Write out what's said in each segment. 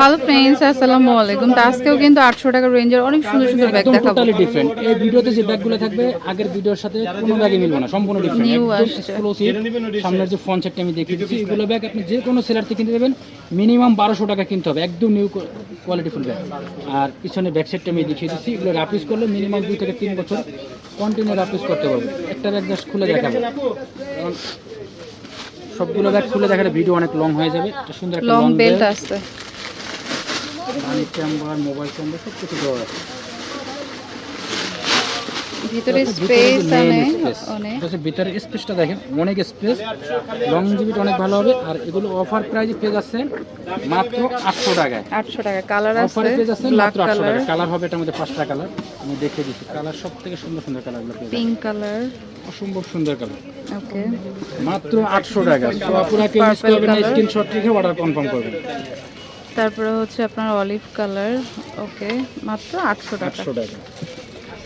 Hello friends আসসালামু আলাইকুম। তো আজকেও কিন্তু আটশো টাকার রেঞ্জের অনেক সুন্দর সুন্দর ব্যাগ দেখাবো। টোটালি ডিফারেন্ট এই ভিডিওতে যে ব্যাগগুলো থাকবে আগের ভিডিওর সাথে কোনো ব্যাগই মিলবে না সম্পূর্ণ ডিফারেন্ট আসছে। এক্সক্লুসিভ সামনের যে ফোন সেটটা আমি দেখিয়ে দিচ্ছি এগুলো ব্যাগ আপনি যে কোনো সেলার থেকে কিনতে দেবেন মিনিমাম বারোশো টাকা কিনতে হবে একদম নিউ কোয়ালিটি ফুল ব্যাগ আর পিছনে ব্যাগ সেটটা আমি দেখিয়ে দিচ্ছি এগুলো রাপিস করলে মিনিমাম দুই থেকে তিন বছর কন্টিনিউ রাপিস করতে পারব একটা ব্যাগ জাস্ট খুলে দেখাবো। সবগুলো ব্যাগ খুলে দেখালে ভিডিও অনেক লং হয়ে যাবে। সুন্দর একটা লং বেল্ট আছে পানির চেম্বার মোবাইল চেম্বার সব কিছু দেওয়া আছে। ভিতরে স্পেস অনেক space, অনেক। এটা হচ্ছে ভিতরে স্পেসটা দেখেন অনেক স্পেস লং জিবিটা অনেক ভালো হবে আর এগুলো অফার যাচ্ছে মাত্র আটশো টাকায়। আটশো টাকা। কালার আছে অফারে মাত্র কালার টাকা কালার হবে এটার মধ্যে পাঁচটা কালার আমি দেখিয়ে দিচ্ছি। কালার সুন্দর সুন্দর কালারগুলো পিঙ্ক কালার অসম্ভব সুন্দর কালার ওকে মাত্র টাকা। তো। স্ক্রিনশট রেখে অর্ডার কনফার্ম করবেন। তারপরে হচ্ছে আপনার অলিভ কালার ওকে মাত্র আটশো টাকা।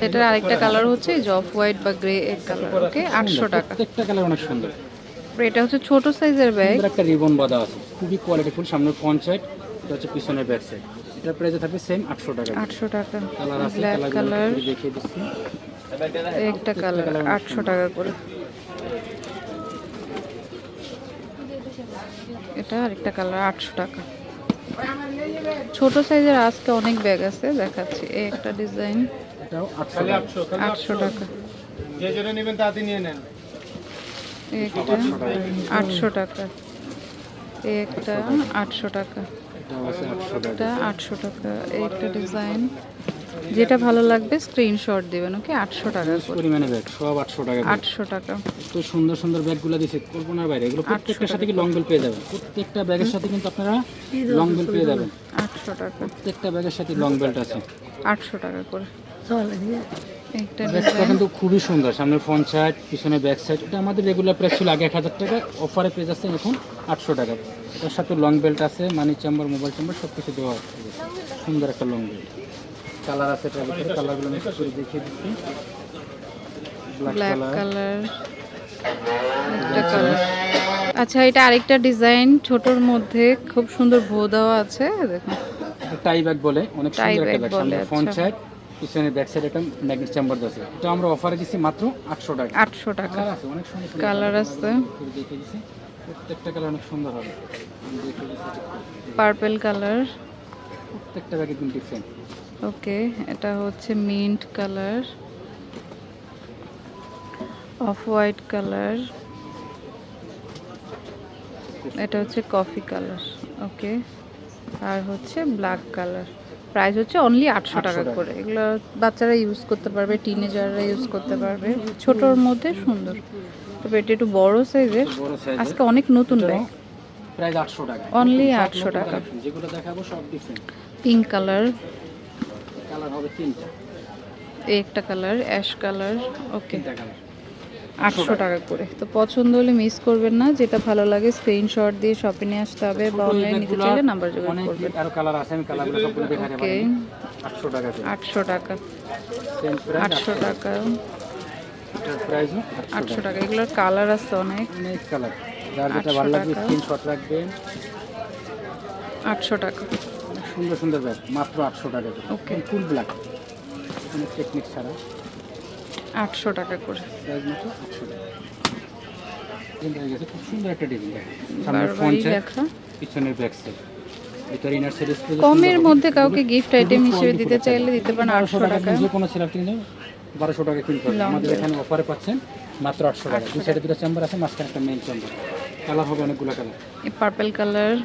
এটার আরেকটা কালার হচ্ছে অফ হোয়াইট বা গ্রে কালার ওকে আটশো টাকা। প্রত্যেকটা কালার অনেক সুন্দর। এটা হচ্ছে ছোট সাইজের ব্যাগ একটা রিবন বাঁধা আছে খুবই কোয়ালিটিফুল সামনে ফ্রন্ট সাইড এটা হচ্ছে পিছনের ব্যাক সাইড এটার প্রাইসে থাকবে সেম আটশো টাকা। আটশো টাকা। কালার আছে ব্ল্যাক কালার দেখিয়ে দিচ্ছি। একটা কালার আটশো টাকা করে। এটা আরেকটা কালার আটশো টাকা। ছোট সাইজের আজকে অনেক ব্যাগ আছে দেখাচ্ছি। এই একটা ডিজাইন। এটাও আটশো টাকা। আটশো টাকা। যে যেটা নেবেন তাড়াতাড়ি নিয়ে নেন। এই একটা আটশো টাকা। এই একটা আটশো টাকা। আটশো টাকা। এটা আটশো টাকা। এই একটা ডিজাইন। যেটা ভালো লাগবে স্ক্রিনশট দিবেন ওকে আটশো টাকা করে। পরিমাণে ব্যাগ সব আটশো টাকা করে। আটশো টাকা। এত সুন্দর সুন্দর ব্যাগগুলো দিছে কল্পনার বাইরে। এগুলো প্রত্যেকটার সাথে কি লং বেল পেয়ে যাবেন? প্রত্যেকটা ব্যাগের সাথে কিন্তু আপনারা লং বেল পেয়ে যাবেন। আটশো টাকা। প্রত্যেকটা ব্যাগের সাথে লং বেল্ট আছে। আটশো টাকা করে। ব্যাগটা কিন্তু খুবই সুন্দর। সামনে ফ্রন্ট সাইড পিছনে ব্যাক সাইড এটা আমাদের রেগুলার প্রাইস ছিল আগে এক হাজার টাকা। অফারে পেয়ে যাচ্ছে এখন আটশো টাকা। এটার সাথে লং বেল্ট আছে মানি চেম্বার মোবাইল চেম্বার সব কিছু দেওয়া আছে। সুন্দর একটা লং বেল্ট কালার আছে এটার ভিতরে কালারগুলো একটু করে দেখিয়ে দিচ্ছি। ব্ল্যাক কালার একটা কালার আচ্ছা এটা আরেকটা ডিজাইন ছোটর মধ্যে খুব সুন্দর ভো দেওয়া আছে দেখুন। টাই ব্যাগ বলে অনেক সুন্দর একটা ব্যাগ সামনে আচ্ছা। সাইড পিছনে ব্যাক সাইড একটা ম্যাগনেট চেম্বার আছে। এটা আমরা অফারে দিচ্ছি মাত্র আটশো টাকা। আটশো টাকা। কালার আছে অনেক সুন্দর কালার আছে। দেখিয়ে দিচ্ছি প্রত্যেকটা কালার অনেক সুন্দর হবে। পার্পেল কালার প্রত্যেকটা ব্যাগ একদম ডিফারেন্ট ওকে এটা হচ্ছে mint colour off white colour এটা হচ্ছে কফি কালার ওকে আর হচ্ছে ব্ল্যাক কালার প্রাইস হচ্ছে অনলি আটশো টাকা। করে এগুলো বাচ্চারা ইউজ করতে পারবে টিনেজাররা ইউজ করতে পারবে ছোটোর মধ্যে সুন্দর তবে এটা একটু বড় সাইজের আজকে অনেক নতুন ব্যাগ প্রাইস আটশো টাকা। 800 নতুন টাকা। যেগুলো দেখাবো সব ডিফারেন্ট পিঙ্ক কালার হবে তিনটা। একটা কালার অ্যাশ কালার ওকে। আটশো টাকা করে। তো পছন্দ হলে মিস করবেন না যেটা ভালো লাগে স্ক্রিনশট দিয়ে শপে নিয়ে আসতে হবে বা অনলাইন নিতে চাইলে নাম্বার যোগাযোগ করবেন। আরও কালার আছে আমি কালারগুলো সবগুলো দেখাতে পারি আটশো টাকা করে। আটশো টাকা। সেম প্রাইস আটশো টাকা। এটার আটশো আটশো টাকা। এগুলোর কালার আছে অনেক। অনেক কালার যার যেটা ভালো লাগবে। স্ক্রিনশট রাখবেন। আটশো টাকা। অনেক সুন্দর সুন্দর ব্যাগ মাত্র আটশো টাকা করে। Okay. ফুল ব্ল্যাক কোনো টেকনিক ছাড়া। আটশো টাকা করে। প্রাইস মাত্র আটশো টাকা। খুব সুন্দর একটা ডিজাইন ফ্রন্ট লেখা পিছনের ব্যাক সাইড কমের মধ্যে কাউকে গিফট আইটেম হিসেবে দিতে চাইলে দিতে পারেন আটশো টাকা যে কোনো সিলার কিনলে বারোশো টাকা কিনতে হবে। আমাদের এখানে অফারে পাচ্ছেন মাত্র আটশো টাকা। দুই সাইডে দুটো চেম্বার আছে মাঝখানে একটা মেইন চেম্বার কালার হবে অনেকগুলো কালার পার্পল কালার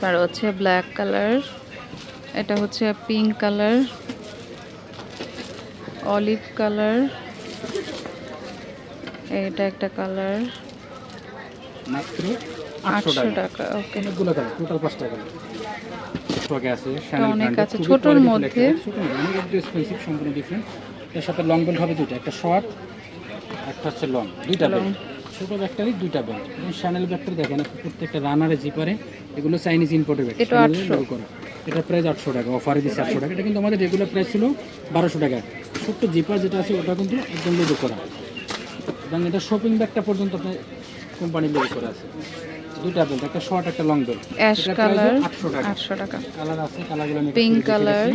তার হচ্ছে ব্ল্যাক কালার এটা হচ্ছে পিঙ্ক কালার অলিভ কালার এটা একটা কালার মাত্র আটশো টাকা। ওকে অনেকগুলো কালার টোটাল পাঁচটা কালার স্টকে আছে অনেক আছে, ছোটোর মধ্যে। ছোট অনেক এক্সপেন্সিভ সম্পূর্ণ ডিফারেন্ট এর সাথে লং বেল্ট হবে একটা শর্ট একটা হচ্ছে লং দুইটা বেল্ট ছোটো ব্যাগটারই দুইটা বেল্ট এবং শ্যানেল ব্যাগটার দেখেন প্রত্যেকটা রানারে জিপারে এগুলো চাইনিজ ইম্পোর্টের ব্যাগ এটা 800 করা। এটা প্রাইস আটশো টাকা অফারে দিচ্ছে আটশো টাকা। এটা কিন্তু আমাদের রেগুলার প্রাইস ছিল বারোশো টাকা। ছোট্ট জিপার যেটা আছে ওটা কিন্তু একদম লোগো করা। এবং এটা শপিং ব্যাগটা পর্যন্ত আপনার কোম্পানির লোগো করা আছে। দুটা বেল্ট একটা শর্ট একটা লং বেল্ট অ্যাশ কালার আটশো টাকা। আটশো টাকা। কালার আছে কালারগুলো আমি Pink color.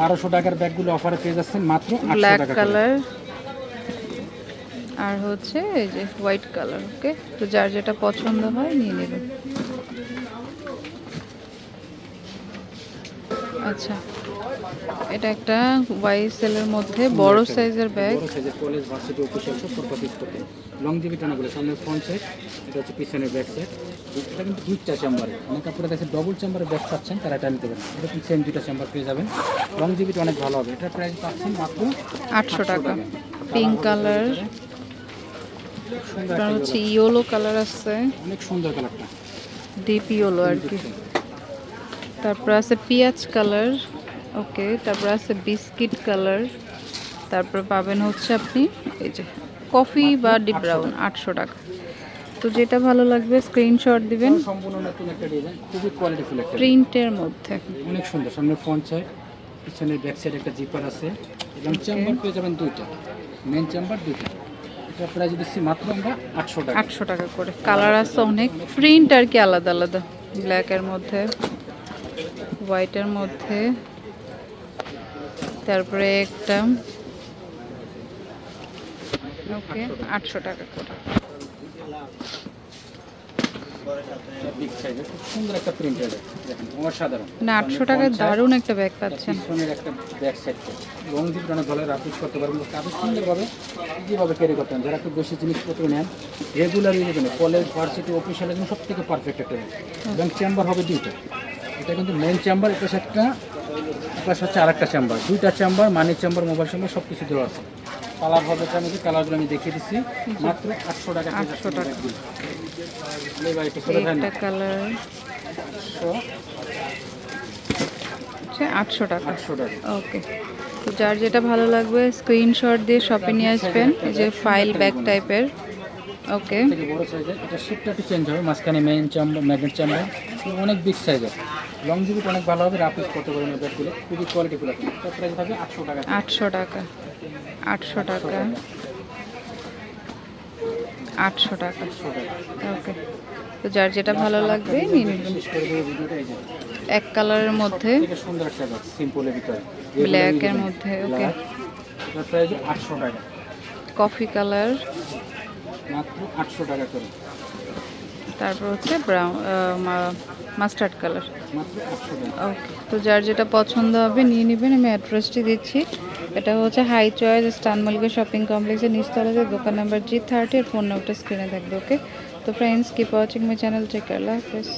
বারোশো টাকার ব্যাগগুলো অফারে পেয়ে যাচ্ছেন মাত্র আটশো ব্ল্যাক টাকা করে। কালার আর হচ্ছে এই যে হোয়াইট কালার ওকে তো যার যেটা পছন্দ হয় নিয়ে নেবেন আচ্ছা এটা একটা ওয়াইসেলের মধ্যে বড় সাইজের ব্যাগ বড় সাইজের কলেজ ভার্সিটি অফিসিয়াল সব পারপাস করতে লং জিবি টানাগুলো সামনে ফ্রন্ট সাইড এটা হচ্ছে পিছনের ব্যাক সাইড এটা কিন্তু দুইটা চেম্বারে অনেক কাপড়ে দেখে ডবল চেম্বারে ব্যাগ পাচ্ছেন তারা এটা নিতে পারেন। সেম দুইটা চেম্বার পেয়ে যাবেন। লং জিবিটা অনেক ভালো হবে। এটার প্রাইস পাচ্ছেন মাত্র আটশো টাকা। পিঙ্ক কালার সুন্দর হচ্ছে ইয়েলো কালার আছে অনেক সুন্দর কালারটা ডিপ ইয়েলো আর কি। তারপর আছে পেঁয়াজ কালার। ওকে তারপর আছে বিস্কিট কালার। তারপর পাবেন হচ্ছে আপনি এই যে কফি বা ডিপ ব্রাউন আটশো টাকা। তো যেটা ভালো লাগবে স্ক্রিনশট দিবেন। সম্পূর্ণ নতুন একটা ডিজাইন খুবই কোয়ালিটিফুল একটা প্রিন্টের মধ্যে। অনেক সুন্দর সামনে ফ্রন্ট সাইড পিছনের ব্যাক সাইড একটা জিপার আছে। এবং চেম্বার পেয়ে যাবেন দুইটা। মেন চেম্বার দুইটা। এটা প্রাইস দিচ্ছি মাত্র আমরা আটশো টাকা। আটশো টাকা করে। কালার আছে অনেক। প্রিন্ট আর কি আলাদা আলাদা। ব্ল্যাকের মধ্যে হোয়াইটের মধ্যে। তারপরে একটা। ওকে আটশো টাকা করে। খুব সুন্দর একটা দেখেন অসাধারণ না আটশো টাকায় দারুণ একটা ব্যাগ পাচ্ছেন পিছনের একটা সাইড করতে পারবেন সুন্দরভাবে ক্যারি করতে পারেন যারা একটু বেশি জিনিসপত্র নেন রেগুলার জন্য কলেজ ভার্সিটি অফিসিয়ালের জন্য সব থেকে পারফেক্ট একটা ব্যাগ এবং চেম্বার হবে দুইটা এটা কিন্তু মেন চেম্বার এটা একটা প্লাস হচ্ছে আরেকটা চেম্বার দুইটা chamber money chamber mobile chamber সব কিছু দেওয়া আছে কালার হবে আমি কালারগুলো আমি দেখিয়ে দিচ্ছি মাত্র আটশো টাকা। 800 টাকা। একটু কালার। হচ্ছে আটশো টাকা। ওকে। তো যার যেটা ভালো লাগবে স্ক্রিনশট দিয়ে শপে নিয়ে আসবেন। এই যে ফাইল ব্যাগ টাইপের ওকে। থেকে বড় সাইজের এটা শেপটা একটু চেঞ্জ হবে। মাঝখানে মেইন চাম্বার ম্যাগনেট চাম্বার অনেক বিগ সাইজের লং জিবিটা অনেক ভালো হবে। রাফিস করতে পারবেন ব্যাগগুলো খুবই কোয়ালিটিফুল আছে এটা প্রাইস থাকবে আটশো টাকা। আটশো টাকা। আটশো টাকা। আটশো টাকা। ওকে। তো যার যেটা ভালো লাগবে নিয়ে নেবেন এক কালারের মধ্যে। ব্ল্যাকের মধ্যে ওকে। আটশো টাকা কফি কালার মাত্র আটশো টাকা করে। তারপর হচ্ছে ব্রাউন মাস্টার্ড কালার। ওকে তো যার যেটা পছন্দ হবে নিয়ে নেবেন, আমি অ্যাড্রেসটি দিচ্ছি। এটা হচ্ছে হাই চয়েস স্টান মলিকা শপিং কমপ্লেক্সের নিচতলাতে দোকান নাম্বার জি থার্টি আর ফোন নাম্বারটা স্ক্রিনে থাকবে ওকে তো friends keep watching my channel check আল্লাহ হাফেজ।